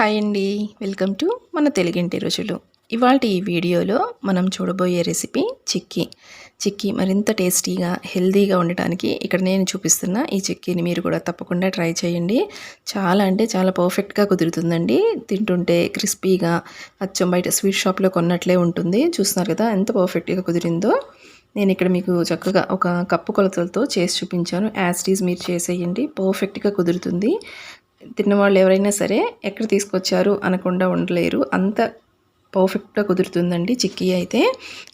Hi అండి. Welcome to మన తెలుగింటి రుచులు. ఇవాళ ఈ వీడియోలో మనం చూడబోయే రెసిపీ చిక్కీ. చిక్కీ మరింత టేస్టీగా హెల్తీగా ఉండటానికి ఇక్కడ నేను చూపిస్తున్న ఈ చిక్కీని మీరు కూడా తప్పకుండా ట్రై చేయండి. చాలా అంటే చాలా పర్ఫెక్ట్గా కుదురుతుందండి. తింటుంటే క్రిస్పీగా అచ్చం బయట స్వీట్ షాప్లో కొన్నట్లే ఉంటుంది. చూస్తున్నారు కదా ఎంత పర్ఫెక్ట్గా కుదిరిందో. నేను ఇక్కడ మీకు చక్కగా ఒక కప్పు కొలతలతో చేసి చూపించాను. యాస్టీస్ మీరు చేసేయండి. పర్ఫెక్ట్గా కుదురుతుంది. తిన్నవాళ్ళు ఎవరైనా సరే ఎక్కడ తీసుకొచ్చారు అనకుండా ఉండలేరు. అంత పర్ఫెక్ట్గా కుదురుతుందండి చిక్కీ అయితే.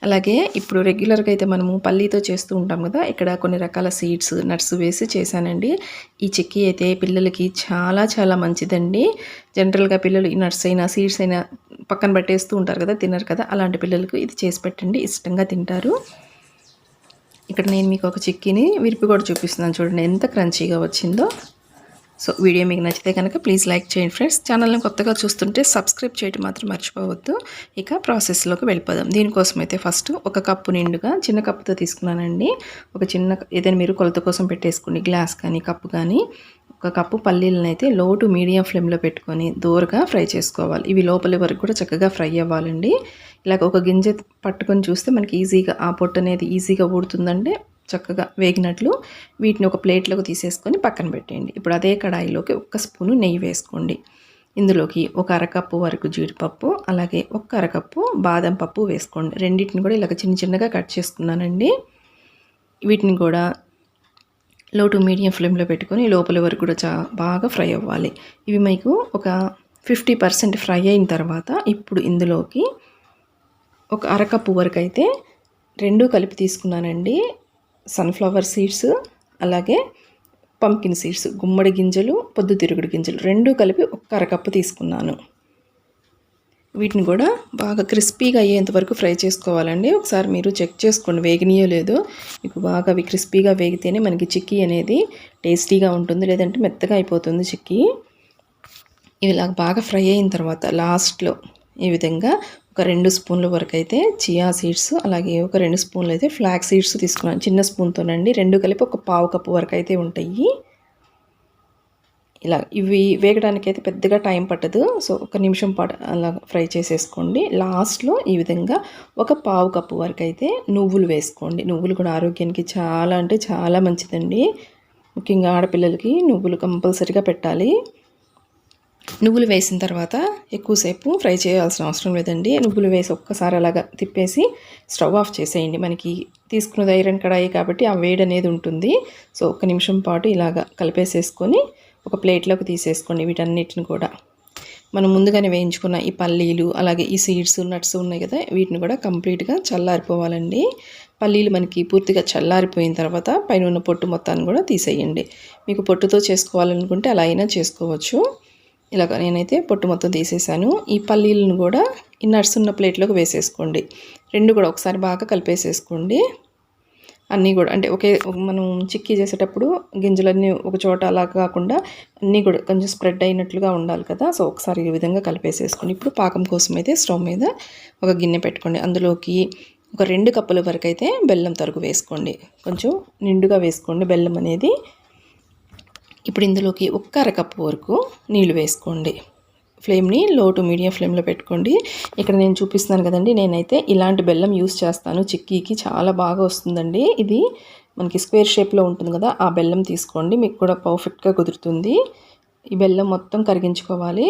అలాగే ఇప్పుడు రెగ్యులర్గా అయితే మనము పల్లీతో చేస్తూ ఉంటాం కదా ఇక్కడ కొన్ని రకాల సీడ్స్ నట్స్ వేసి చేశానండి. ఈ చిక్కీ అయితే పిల్లలకి చాలా చాలా మంచిదండి. జనరల్గా పిల్లలు ఈ నట్స్ అయినా సీడ్స్ అయినా పక్కన పెట్టేస్తూ ఉంటారు కదా తినరు కదా అలాంటి పిల్లలకు ఇది చేసి పెట్టండి ఇష్టంగా తింటారు. ఇక్కడ నేను మీకు ఒక చిక్కీని విరిపి కూడా చూపిస్తున్నాను చూడండి ఎంత క్రంచీగా వచ్చిందో. సో వీడియో మీకు నచ్చితే కనుక ప్లీజ్ లైక్ చేయండి ఫ్రెండ్స్ ఛానల్ని కొత్తగా చూస్తుంటే సబ్స్క్రైబ్ చేయడం మాత్రం మర్చిపోవద్దు. ఇక ప్రాసెస్లోకి వెళ్ళిపోదాం. దీనికోసం అయితే ఫస్ట్ ఒక కప్పు నిండుగా చిన్న కప్పుతో తీసుకున్నానండి. ఒక చిన్న ఏదైనా మీరు కొలత కోసం పెట్టేసుకోండి. గ్లాస్ కానీ కప్పు కానీ. ఒక కప్పు పల్లీలను అయితే లో టు మీడియం ఫ్లేమ్లో పెట్టుకొని దూరగా ఫ్రై చేసుకోవాలి. ఇవి లోపలి వరకు కూడా చక్కగా ఫ్రై అవ్వాలండి. ఇలాగ ఒక గింజ పట్టుకొని చూస్తే మనకి ఈజీగా ఆ పొట్టు అనేది ఈజీగా ఊడుతుందంటే చక్కగా వేగినట్లు వీటిని ఒక ప్లేట్లోకి తీసేసుకొని పక్కన పెట్టేయండి. ఇప్పుడు అదే కడాయిలోకి ఒక్క స్పూను నెయ్యి వేసుకోండి. ఇందులోకి ఒక అరకప్పు వరకు జీడిపప్పు అలాగే ఒక అరకప్పు బాదం పప్పు వేసుకోండి. రెండింటిని కూడా ఇలాగ చిన్న చిన్నగా కట్ చేసుకున్నానండి. వీటిని కూడా లో టు మీడియం ఫ్లేమ్లో పెట్టుకొని లోపల వరకు కూడా చా బాగా ఫ్రై అవ్వాలి. ఇవి మీకు ఒక ఫిఫ్టీ పర్సెంట్ ఫ్రై అయిన తర్వాత ఇప్పుడు ఇందులోకి ఒక అరకప్పు వరకు అయితే రెండు కలిపి తీసుకున్నానండి. సన్ఫ్లవర్ సీడ్స్ అలాగే పంకిన్ సీడ్స్ గుమ్మడి గింజలు పొద్దుతిరుగుడు గింజలు రెండు కలిపి ఒక్క అరకప్పు తీసుకున్నాను. వీటిని కూడా బాగా క్రిస్పీగా అయ్యేంత వరకు ఫ్రై చేసుకోవాలండి. ఒకసారి మీరు చెక్ చేసుకోండి. వేగినాయో లేదో మీకు బాగా అవి క్రిస్పీగా వేగితేనే మనకి చిక్కీ అనేది టేస్టీగా ఉంటుంది లేదంటే మెత్తగా అయిపోతుంది చిక్కీ. ఇవి ఇలా బాగా ఫ్రై అయిన తర్వాత లాస్ట్లో ఈ విధంగా ఒక రెండు స్పూన్ల వరకు అయితే చియా సీడ్స్ అలాగే ఒక రెండు స్పూన్లు అయితే ఫ్లాక్ సీడ్స్ తీసుకున్నాను. చిన్న స్పూన్తోనండి రెండు కలిపి ఒక పావు కప్పు వరకు అయితే ఉంటాయి. ఇలా ఇవి వేగడానికి అయితే పెద్దగా టైం పట్టదు. సో ఒక నిమిషం పాటు అలా ఫ్రై చేసేసుకోండి. లాస్ట్లో ఈ విధంగా ఒక పావు కప్పు వరకు అయితే నువ్వులు వేసుకోండి. నువ్వులు కూడా ఆరోగ్యానికి చాలా అంటే చాలా మంచిదండి. ముఖ్యంగా ఆడపిల్లలకి నువ్వులు కంపల్సరీగా పెట్టాలి. నువ్వులు వేసిన తర్వాత ఎక్కువసేపు ఫ్రై చేయాల్సిన అవసరం లేదండి. నువ్వులు వేసి ఒక్కసారి అలాగా తిప్పేసి స్టవ్ ఆఫ్ చేసేయండి. మనకి తీసుకున్నది ఐరన్ కడాయి కాబట్టి ఆ వేడి అనేది ఉంటుంది. సో ఒక్క నిమిషం పాటు ఇలాగా కలిపేసేసుకొని ఒక ప్లేట్లోకి తీసేసుకోండి వీటన్నిటిని కూడా. మనం ముందుగానే వేయించుకున్న ఈ పల్లీలు అలాగే ఈ సీడ్స్ నట్స్ ఉన్నాయి కదా వీటిని కూడా కంప్లీట్గా చల్లారిపోవాలండి. పల్లీలు మనకి పూర్తిగా చల్లారిపోయిన తర్వాత పైన ఉన్న పొట్టు మొత్తాన్ని కూడా తీసేయండి. మీకు పొట్టుతో చేసుకోవాలనుకుంటే అలా అయినా చేసుకోవచ్చు. ఇలాగ నేనైతే పొట్టు మొత్తం తీసేసాను. ఈ పల్లీలను కూడా ఈ నర్సున్న ప్లేట్లోకి వేసేసుకోండి. రెండు కూడా ఒకసారి బాగా కలిపేసేసుకోండి. అన్నీ కూడా అంటే ఒకే మనం చిక్కీ చేసేటప్పుడు గింజలన్నీ ఒక చోట అలా కాకుండా అన్నీ కూడా కొంచెం స్ప్రెడ్ అయినట్లుగా ఉండాలి కదా. సో ఒకసారి ఈ విధంగా కలిపేసేసుకోండి ఇప్పుడు పాకం కోసం అయితే స్టవ్ మీద ఒక గిన్నె పెట్టుకోండి. అందులోకి ఒక రెండు కప్పుల వరకు అయితే బెల్లం తరుగు వేసుకోండి. కొంచెం నిండుగా వేసుకోండి. బెల్లం అనేది ఇప్పుడు ఇందులోకి ఒక్క అరకప్పు వరకు నీళ్ళు వేసుకోండి. ఫ్లేమ్ని లో టు మీడియం ఫ్లేమ్లో పెట్టుకోండి. ఇక్కడ నేను చూపిస్తున్నాను కదండి నేనైతే ఇలాంటి బెల్లం యూస్ చేస్తాను. చిక్కీకి చాలా బాగా వస్తుందండి. ఇది మనకి స్క్వేర్ షేప్లో ఉంటుంది కదా ఆ బెల్లం తీసుకోండి. మీకు కూడా పర్ఫెక్ట్గా కుదురుతుంది. ఈ బెల్లం మొత్తం కరిగించుకోవాలి.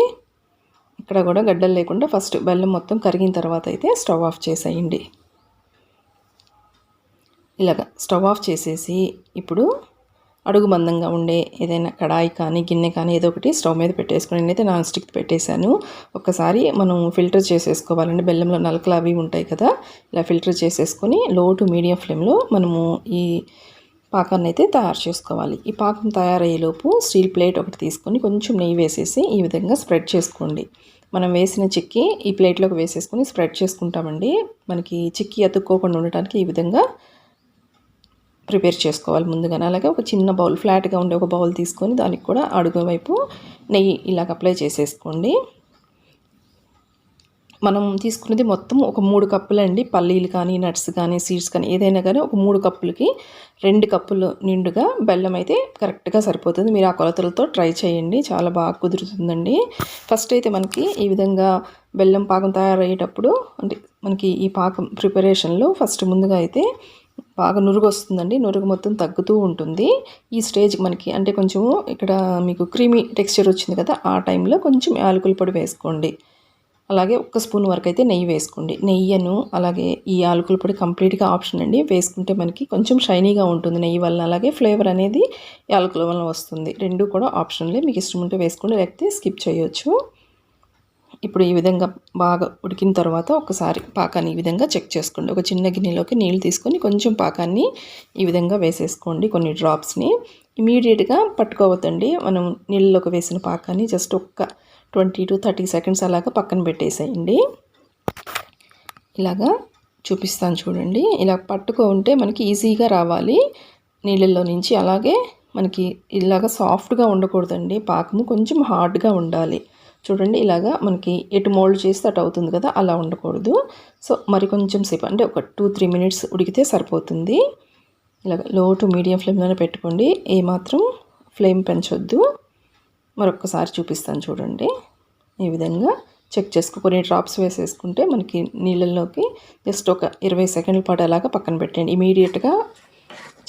ఇక్కడ కూడా గడ్డలు లేకుండా ఫస్ట్ బెల్లం మొత్తం కరిగిన తర్వాత అయితే స్టవ్ ఆఫ్ చేసేయండి. ఇలాగ స్టవ్ ఆఫ్ చేసేసి ఇప్పుడు అడుగు మందంగా ఉండే ఏదైనా కడాయి కానీ గిన్నె కానీ ఏదో ఒకటి స్టవ్ మీద పెట్టేసుకుని నేనైతే నాన్ స్టిక్ పెట్టేశాను. ఒక్కసారి మనం ఫిల్టర్ చేసేసుకోవాలండి. బెల్లంలో నలకలు అవి ఉంటాయి కదా ఇలా ఫిల్టర్ చేసేసుకొని లో టు మీడియం ఫ్లేమ్లో మనము ఈ పాకాన్ని అయితే తయారు చేసుకోవాలి. ఈ పాకం తయారయ్యేలోపు స్టీల్ ప్లేట్ ఒకటి తీసుకొని కొంచెం నెయ్యి వేసేసి ఈ విధంగా స్ప్రెడ్ చేసుకోండి. మనం వేసిన చిక్కీ ఈ ప్లేట్లోకి వేసేసుకొని స్ప్రెడ్ చేసుకుంటామండి. మనకి చిక్కి అతుక్కోకుండా ఉండటానికి ఈ విధంగా ప్రిపేర్ చేసుకోవాలి ముందుగానే. అలాగే ఒక చిన్న బౌల్ ఫ్లాట్గా ఉండే ఒక బౌల్ తీసుకొని దానికి కూడా అడుగు వైపు నెయ్యి ఇలాగ అప్లై చేసేసుకోండి. మనం తీసుకున్నది మొత్తం ఒక మూడు కప్పులండి పల్లీలు కానీ నట్స్ కానీ సీడ్స్ కానీ ఏదైనా కానీ ఒక మూడు కప్పులకి రెండు కప్పులు నిండుగా బెల్లం అయితే కరెక్ట్గా సరిపోతుంది. మీరు ఆ కొలతలతో ట్రై చేయండి. చాలా బాగా కుదురుతుందండి. ఫస్ట్ అయితే మనకి ఈ విధంగా బెల్లం పాకం తయారయ్యేటప్పుడు అంటే మనకి ఈ పాకం ప్రిపరేషన్లో ఫస్ట్ ముందుగా అయితే బాగా నురుగు వస్తుందండి నురుగు మొత్తం తగ్గుతూ ఉంటుంది. ఈ స్టేజ్ మనకి అంటే కొంచెం ఇక్కడ మీకు క్రీమీ టెక్స్చర్ వచ్చింది కదా ఆ టైంలో కొంచెం యాలకుల పొడి వేసుకోండి. అలాగే ఒక్క స్పూన్ వరకు అయితే నెయ్యి వేసుకోండి. నెయ్యను అలాగే ఈ ఆలుకల పొడి కంప్లీట్గా ఆప్షన్ అండి. వేసుకుంటే మనకి కొంచెం షైనీగా ఉంటుంది. నెయ్యి వల్ల అలాగే ఫ్లేవర్ అనేది యాలకుల వల్ల వస్తుంది. రెండు కూడా ఆప్షన్లే. మీకు ఇష్టం ఉంటే వేసుకోండి లేకపోతే స్కిప్ చేయొచ్చు. ఇప్పుడు ఈ విధంగా బాగా ఉడికిన తర్వాత ఒకసారి పాకాన్ని ఈ విధంగా చెక్ చేసుకోండి. ఒక చిన్న గిన్నెలోకి నీళ్ళు తీసుకొని కొంచెం పాకాన్ని ఈ విధంగా వేసేసుకోండి కొన్ని డ్రాప్స్ని ఇమీడియట్గా పట్టుకోవద్దండి. మనం నీళ్ళలోకి వేసిన పాకాన్ని జస్ట్ ఒక్క ట్వంటీ టు థర్టీ సెకండ్స్ అలాగా పక్కన పెట్టేసేయండి. ఇలాగా చూపిస్తాను చూడండి. ఇలా పట్టుకో ఉంటే మనకి ఈజీగా రావాలి. నీళ్ళల్లో నుంచి అలాగే మనకి ఇలాగ సాఫ్ట్గా ఉండకూడదండి. పాకము కొంచెం హార్డ్గా ఉండాలి. చూడండి ఇలాగా మనకి ఎటు మోల్డ్ చేస్తే అటు అవుతుంది కదా అలా ఉండకూడదు. సో మరి కొంచెం సేపు అంటే ఒక టూ త్రీ మినిట్స్ ఉడికితే సరిపోతుంది. ఇలాగ లో టు మీడియం ఫ్లేమ్లోనే పెట్టుకోండి. ఏమాత్రం ఫ్లేమ్ పెంచొద్దు. మరొకసారి చూపిస్తాను చూడండి. ఈ విధంగా చెక్ చేసుకో కొన్ని డ్రాప్స్ వేసేసుకుంటే మనకి నీళ్ళల్లోకి జస్ట్ ఒక ఇరవై సెకండ్ల పాటు అలాగా పక్కన పెట్టండి ఇమీడియట్గా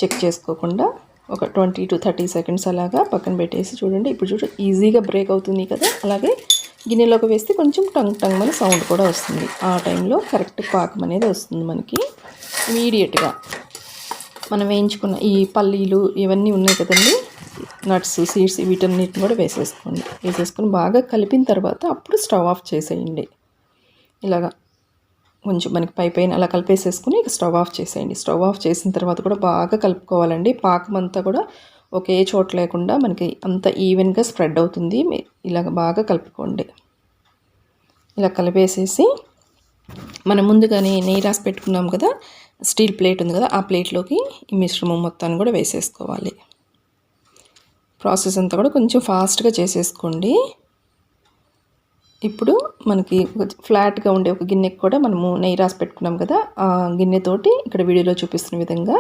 చెక్ చేసుకోకుండా ఒక ట్వంటీ టు థర్టీ సెకండ్స్ అలాగా పక్కన పెట్టేసి చూడండి. ఇప్పుడు చూడండి ఈజీగా బ్రేక్ అవుతుంది కదా. అలాగే గిన్నెలోకి వేస్తే కొంచెం టంగ్ టంగ్ అని సౌండ్ కూడా వస్తుంది. ఆ టైంలో కరెక్ట్ పాకం అనేది వస్తుంది మనకి ఇమీడియట్గా. మనం వేయించుకున్న ఈ పల్లీలు ఇవన్నీ ఉన్నాయి కదండి. నట్స్ సీడ్స్ వీటన్నిటిని కూడా వేసేసుకోండి. వేసేసుకొని బాగా కలిపిన తర్వాత అప్పుడు స్టవ్ ఆఫ్ చేసేయండి. ఇలాగా కొంచెం మనకి పై పైన అలా కలిపేసేసుకుని ఇక స్టవ్ ఆఫ్ చేసేయండి. స్టవ్ ఆఫ్ చేసిన తర్వాత కూడా బాగా కలుపుకోవాలండి. పాకం అంతా కూడా ఒకే చోట లేకుండా మనకి అంత ఈవెన్గా స్ప్రెడ్ అవుతుంది. ఇలాగ బాగా కలుపుకోండి. ఇలా కలిపేసేసి మనం ముందుగానే నెయ్యి రాసి పెట్టుకున్నాం కదా స్టీల్ ప్లేట్ ఉంది కదా ఆ ప్లేట్లోకి ఈ మిశ్రమం మొత్తాన్ని కూడా వేసేసుకోవాలి. ప్రాసెస్ అంతా కూడా కొంచెం ఫాస్ట్గా చేసేసుకోండి. ఇప్పుడు మనకి ఫ్లాట్గా ఉండే ఒక గిన్నెకి కూడా మనము నెయ్యి రాసి పెట్టుకున్నాం కదా ఆ గిన్నెతోటి ఇక్కడ వీడియోలో చూపిస్తున్న విధంగా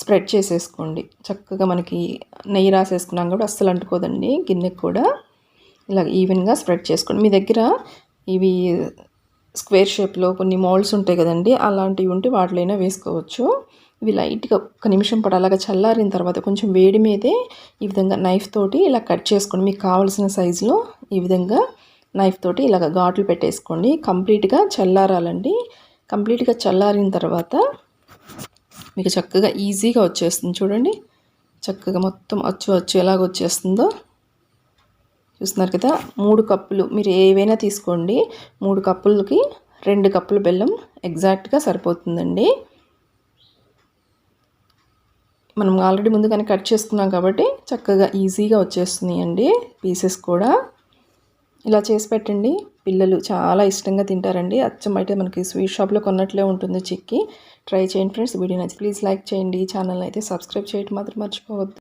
స్ప్రెడ్ చేసేసుకోండి. చక్కగా మనకి నెయ్యి రాసేసుకున్నాం కూడా అస్సలు అంటుకోదండి. గిన్నెకి కూడా ఇలా ఈవెన్గా స్ప్రెడ్ చేసుకోండి. మీ దగ్గర ఇవి స్క్వేర్ షేప్లో కొన్ని మోల్డ్స్ ఉంటాయి కదండి అలాంటివి ఉంటే వాటిలైనా వేసుకోవచ్చు. ఇవి లైట్గా ఒక నిమిషం పాటు అలాగా చల్లారిన తర్వాత కొంచెం వేడి మీదే ఈ విధంగా నైఫ్ తోటి ఇలా కట్ చేసుకోండి. మీకు కావాల్సిన సైజులో ఈ విధంగా నైఫ్ తోటి ఇలాగ ఘాట్లు పెట్టేసుకోండి. కంప్లీట్గా చల్లారాలండి. కంప్లీట్గా చల్లారిన తర్వాత మీకు చక్కగా ఈజీగా వచ్చేస్తుంది చూడండి. చక్కగా మొత్తం అచ్చు అచ్చు ఎలాగ వచ్చేస్తుందో చూస్తున్నారు కదా. మూడు కప్పులు మీరు ఏవైనా తీసుకోండి. మూడు కప్పులకి రెండు కప్పులు బెల్లం ఎగ్జాక్ట్గా సరిపోతుందండి. మనం ఆల్రెడీ ముందుగానే కట్ చేసుకున్నాం కాబట్టి చక్కగా ఈజీగా వచ్చేస్తున్నాయండి అండి పీసెస్ కూడా. ఇలా చేసి పెట్టండి. పిల్లలు చాలా ఇష్టంగా తింటారండి. అచ్చం అయితే మనకి స్వీట్ షాప్లో కొన్నట్లే ఉంటుంది చిక్కి. ట్రై చేయండి ఫ్రెండ్స్. వీడియో నచ్చి ప్లీజ్ లైక్ చేయండి. ఛానల్ అయితే సబ్స్క్రైబ్ చేయడం మాత్రం మర్చిపోవద్దు.